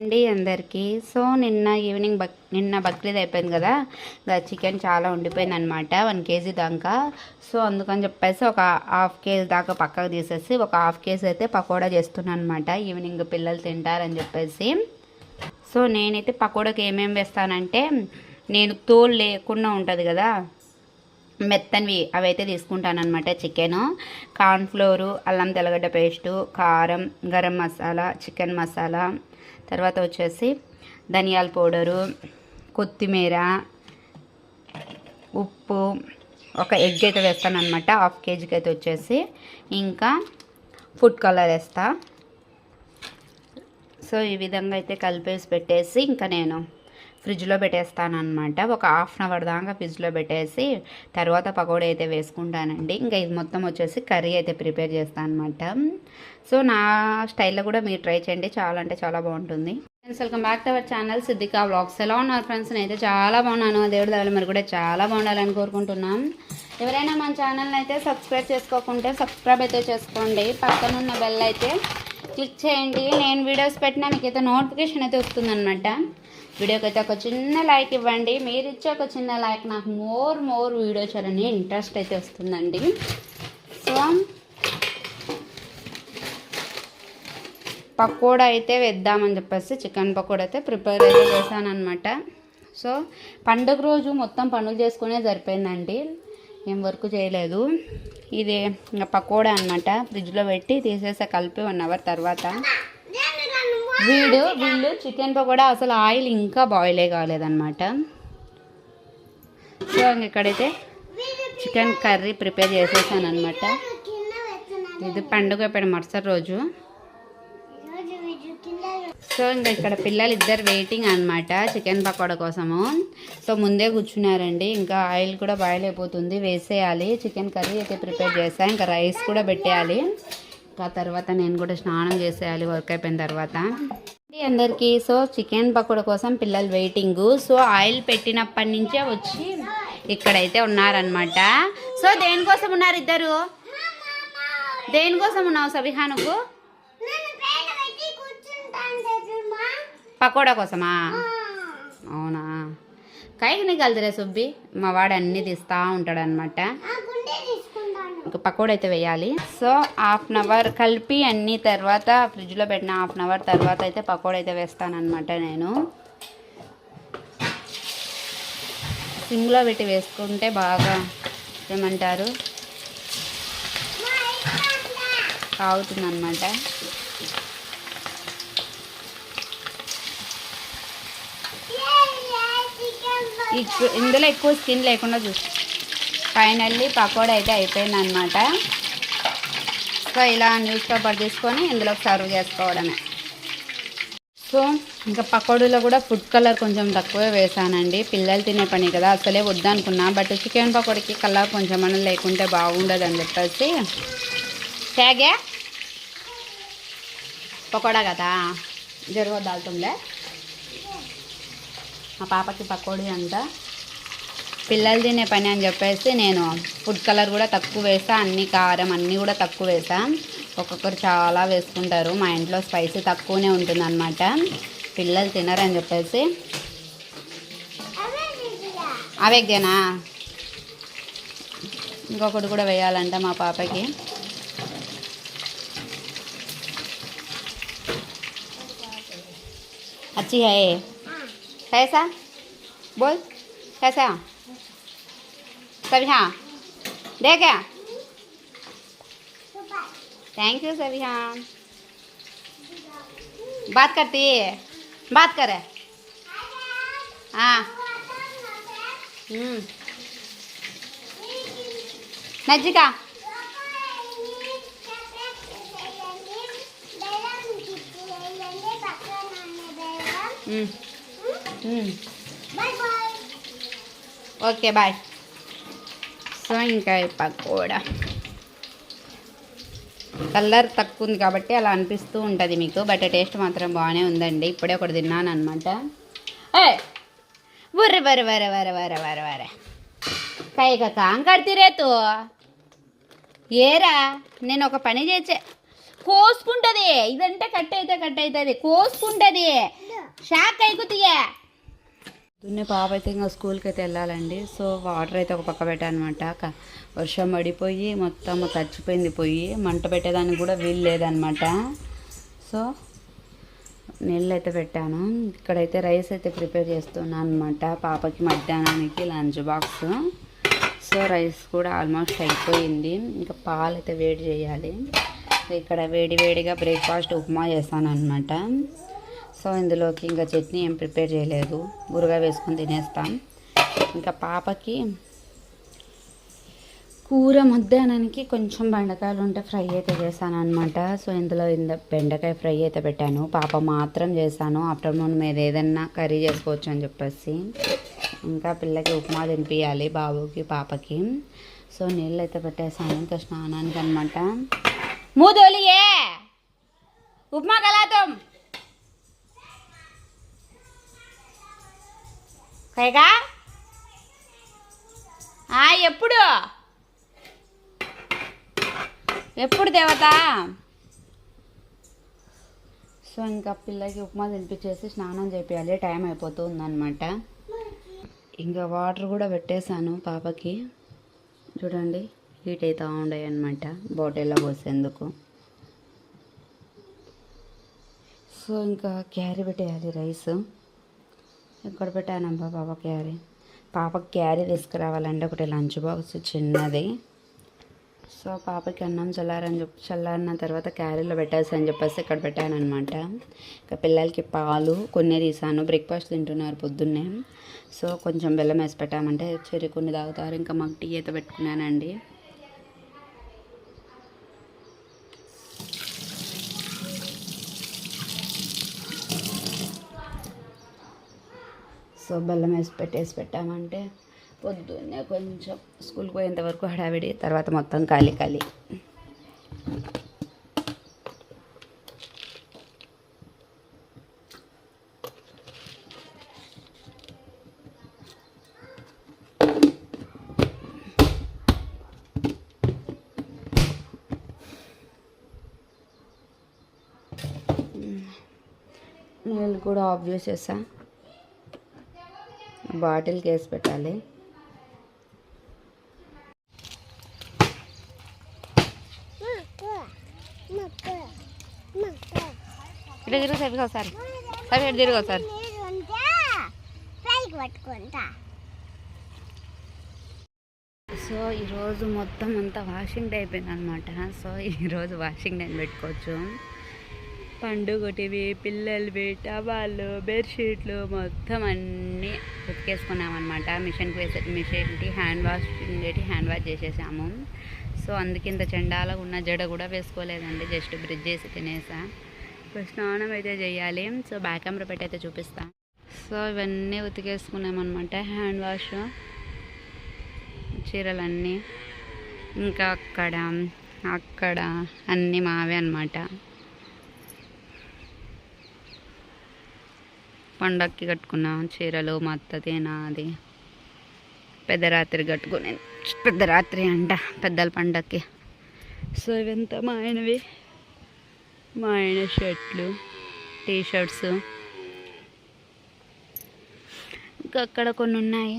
అండి అందరికీ. సో నిన్న ఈవినింగ్ బక్ నిన్న బక్రీద్ అయిపోయింది కదా ఇంకా చికెన్ చాలా ఉండిపోయింది అనమాట వన్ కేజీ దాకా. సో అందుకని చెప్పేసి ఒక హాఫ్ కేజీ దాకా పక్కకు తీసేసి ఒక హాఫ్ కేజీ అయితే పకోడా చేస్తున్నాను అనమాట ఈవినింగ్ పిల్లలు తింటారని చెప్పేసి. సో నేనైతే పకోడాకి ఏమేమి వేస్తానంటే నేను తోలు లేకుండా ఉంటుంది కదా మెత్తనివి అవైతే తీసుకుంటాను అనమాట చికెను కార్న్ఫ్లోరు అల్లం తెల్లగడ్డ పేస్టు కారం గరం మసాలా చికెన్ మసాలా. తర్వాత వచ్చేసి ధనియాల పౌడరు కొత్తిమీర ఉప్పు. ఒక ఎగ్ అయితే వేస్తాను అనమాట హాఫ్ కేజీకి అయితే వచ్చేసి. ఇంకా ఫుడ్ కలర్ వేస్తా. సో ఈ విధంగా అయితే కలిపేసి పెట్టేసి ఇంకా నేను ఫ్రిడ్జ్లో పెట్టేస్తాను అనమాట ఒక హాఫ్ అన్ అవర్ దాకా ఫ్రిడ్జ్లో పెట్టేసి తర్వాత పకోడీ అయితే వేసుకుంటానండి. ఇంకా ఇది మొత్తం వచ్చేసి కర్రీ అయితే ప్రిపేర్ చేస్తాను అనమాట సో నా స్టైల్లో కూడా మీరు ట్రై చేయండి. చాలా అంటే చాలా బాగుంటుంది. Friends welcome back to our channel Siddhika blogs ఎలా ఉన్నారు ఫ్రెండ్స్ నేనైతే చాలా బాగున్నాను. దేవుడి దగ్గర మీరు కూడా చాలా బాగుండాలని కోరుకుంటున్నాం. ఎవరైనా మన ఛానల్ని అయితే సబ్స్క్రైబ్ చేసుకోకుంటే సబ్స్క్రైబ్ అయితే చేసుకోండి. పక్కన ఉన్న బెల్ అయితే క్లిక్ చేయండి. నేను వీడియోస్ పెట్టినా మీకైతే నోటిఫికేషన్ అయితే వస్తుందన్నమాట. వీడియోకి అయితే ఒక చిన్న లైక్ ఇవ్వండి. మీరు ఇచ్చే ఒక చిన్న లైక్ నాకు మోర్ మోర్ వీడియో చేయాలని ఇంట్రెస్ట్ అయితే వస్తుందండి. సో పకోడా అయితే వేద్దామని చెప్పేసి చికెన్ పకోడా అయితే ప్రిపేర్ అయితే చేశాను అనమాట సో పండుగ రోజు మొత్తం పనులు చేసుకునే సరిపోయిందండి. ఏం వర్క్ చేయలేదు. ఇది ఇంకా పకోడా అనమాట ఫ్రిడ్జ్లో పెట్టి తీసేసా కలిపి వన్ అవర్ తర్వాత. వీడు వీళ్ళు చికెన్ పకోడా అసలు ఆయిల్ ఇంకా బాయిలే కాలేదన్నమాట. సో ఇక్కడైతే చికెన్ కర్రీ ప్రిపేర్ చేసేసాను అనమాట ఇది పండుగ అయిపోయిన మరుసటి రోజు. సో ఇంకా ఇక్కడ పిల్లలు ఇద్దరు వెయిటింగ్ అనమాట చికెన్ పకోడా కోసము. సో ముందే కూర్చున్నారండి. ఇంకా ఆయిల్ కూడా బాయిల్ అయిపోతుంది. వేసేయాలి. చికెన్ కర్రీ అయితే ప్రిపేర్ చేస్తాను ఇంకా రైస్ కూడా పెట్టేయాలి. ఇంకా తర్వాత నేను కూడా స్నానం చేసేయాలి వర్క్ అయిపోయిన తర్వాత. అందరికీ సో చికెన్ పకోడా కోసం పిల్లలు వెయిటింగ్ సో ఆయిల్ పెట్టినప్పటి నుంచే వచ్చి ఇక్కడైతే ఉన్నారనమాట సో దేనికోసం ఉన్నారు ఇద్దరు? దేనికోసం ఉన్నావు సబిహా నువ్వు? పకోడా కోసమా? అవునా? కైకి నీకు వెళ్తారే సుబ్బి మా వాడు అన్నీ తీస్తూ ఉంటాడు అనమాట ఇంకా పకోడ అయితే వేయాలి. సో హాఫ్ అన్ అవర్ కలిపి అన్ని తర్వాత ఫ్రిడ్జ్లో పెట్టిన హాఫ్ అన్ అవర్ తర్వాత అయితే పకోడ అయితే వేస్తానమాట నేను. సిమ్లో పెట్టి వేసుకుంటే బాగా ఏమంటారు? కావుతుందన్నమాట ఇందులో ఎక్కువ స్కిన్ లేకుండా చూస్తాను ఫైనల్లీ పకోడా అయితే అయిపోయింది అనమాట సో ఇలా న్యూస్ పేపర్ తీసుకొని ఇందులో సర్వ్ చేసుకోవడమే. సో ఇంకా పకోడీలో కూడా ఫుడ్ కలర్ కొంచెం తక్కువే వేసానండి. పిల్లలు తినే పని కదా అసలే వద్దనుకున్నా. బట్ చికెన్ పకోడీకి కలర్ కొంచెం మనం లేకుంటే బాగుండదు అని చెప్పేసి. తేగే పకోడా కదా? జరుగు మా పాపకి పకోడీ అంట. పిల్లలు తినే పని అని చెప్పేసి నేను ఫుడ్ కలర్ కూడా తక్కువ వేసా అన్ని కారం అన్నీ కూడా తక్కువ వేసా ఒక్కొక్కరు చాలా వేసుకుంటారు మా ఇంట్లో స్పైసీ తక్కువనే ఉంటుందన్నమాట పిల్లలు తినరని చెప్పేసి అవేగ్దేనా ఇంకొకటి కూడా వేయాలంట మా పాపకి अच्छी है ये कैसा बोल कैसा सभिया दे क्या? थैंक यू सभिया बात करती है बात करे। हाँ। हम्म। नजिका। हम्म। हम्म। ओके बाय సో ఇంకా పకోడా కలర్ తక్కువ ఉంది కాబట్టి అలా అనిపిస్తూ ఉంటుంది మీకు బట్ టేస్ట్ మాత్రం బాగానే ఉందండి. ఇప్పుడే ఒకటి తిన్నాను అనమాట బుర్రె బర్రె వరే వరే వరే వరే వరే. కైక కాంకడితే తూ ఏరా నేను ఒక పని చేసే కోసుకుంటది. ఇదంటే కట్ అయితే కట్ అవుతుంది కోసుకుంటది. షాక్ అయిపోతాయే దున్నే పాప అయితే ఇంకా స్కూల్కి అయితే వెళ్ళాలండి. సో వాటర్ అయితే ఒక పక్క పెట్టానమాట వర్షం పడిపోయి మొత్తం చచ్చిపోయింది పోయి మంట పెట్టేదానికి కూడా వీలు లేదనమాట. సో నీళ్ళు అయితే పెట్టాను. ఇక్కడైతే రైస్ అయితే ప్రిపేర్ చేస్తున్నాను అనమాట పాపకి మధ్యాహ్నానికి లంచ్ బాక్స్. సో రైస్ కూడా ఆల్మోస్ట్ అయిపోయింది. ఇంకా పాలు అయితే వేడి చేయాలి. ఇక్కడ వేడి వేడిగా బ్రేక్ఫాస్ట్ ఉప్మా చేస్తాను అనమాట సో ఇందులోకి ఇంకా చట్నీ ఏం ప్రిపేర్ చేయలేదు. ఊరగా వేసుకొని తినేస్తాం. ఇంకా పాపకి కూర మధ్యాహ్నానికి కొంచెం బెండకాయలు ఉంటే ఫ్రై అయితే చేశాను అనమాట సో ఇందులో ఇంత బెండకాయ ఫ్రై అయితే పెట్టాను. పాప మాత్రం చేశాను. ఆఫ్టర్నూన్ మీద ఏదన్నా కర్రీ చేసుకోవచ్చు అని చెప్పేసి. ఇంకా పిల్లకి ఉప్మా తినిపించాలి బాబుకి పాపకి. సో నీళ్ళు అయితే పెట్టేసాను ఇంకా స్నానానికి అనమాట మూదోలియే! ఉప్మా కలాతం! పైగా? ఆ, ఎప్పుడు? ఎప్పుడు దేవత? సో ఇంకా పిల్లకి ఉప్మా తినిపించేసి స్నానం చేపించాలి టైం అయిపోతుంది అనమాట ఇంకా వాటర్ కూడా పెట్టేశాను పాపకి. చూడండి హీట్ అవుతూ ఉండయి అనమాట బాటిల్లో పోసేందుకు. సో ఇంకా క్యారీ పెట్టేయాలి రైస్. ఎక్కడ పెట్టానబ్బా పాప క్యారీ? పాపకి క్యారీ తీసుకురావాలంటే ఒకటి లంచ్ బాక్స్ చిన్నది. సో పాపకి అన్నం చల్లారని చెప్పి చల్లారిన తర్వాత క్యారీలో పెట్టేసి అని చెప్పేసి ఇక్కడ పెట్టానమాట ఇంకా పిల్లలకి పాలు కొన్ని తీసాను. బ్రేక్ఫాస్ట్ తింటున్నారు పొద్దున్నే. సో కొంచెం బెల్లం వేసి పెట్టామంటే చెరి కొన్ని తాగుతారు. ఇంకా మాకు టీ అయితే పెట్టుకున్నానండి. సో బెల్లం వేసి పెట్టేసి పెట్టామంటే పొద్దున్నే కొంచెం స్కూల్కి పోయేంత వరకు హడావిడి తర్వాత మొత్తం ఖాళీ ఖాళీ. నీళ్ళు కూడా ఆఫ్ చేసేసా. బాటిల్ కేసి పెట్టాలి. ఇటు తిరుగు సరిగా ఒకసారి. సరే ఇటు తిరుగు ఒకసారి. పట్టుకుంటా సో ఈరోజు మొత్తం అంతా వాషింగ్ డే అయిపోయింది అనమాట సో ఈరోజు వాషింగ్ డే అని పెట్టుకోవచ్చు. పండుగటివి పిల్లలు టవాళ్ళు బెడ్షీట్లు మొత్తం అన్నీ ఉతికేసుకున్నామన్నమాట. మిషన్కి వేసే మిషన్కి హ్యాండ్ వాష్ ఉండేటి హ్యాండ్ వాష్ చేసేసాము. సో అందుకే ఇంత చెండాలకు ఉన్న జడ కూడా వేసుకోలేదండి. జస్ట్ బ్రిడ్జ్ చేసి తినేసా. ఇప్పుడు స్నానం అయితే చేయాలి. సో బ్యాక్ కెమెరా పెట్టి అయితే చూపిస్తాను సో ఇవన్నీ ఉతికేసుకున్నామన్నమాట. హ్యాండ్ వాష్ చీరలన్నీ. ఇంకా అక్కడ అక్కడ అన్నీ మావే అన్నమాట. పండక్కి కట్టుకున్న చీరలు మా అత్తది నాది. పెద్దరాత్రి కట్టుకుని పెద్దరాత్రి అంట పెద్దల పండక్కి. సో ఇవంతా మా ఆయనవి. మా ఆయన షర్ట్లు టీ షర్ట్స్ ఇంకా అక్కడ కొన్ని ఉన్నాయి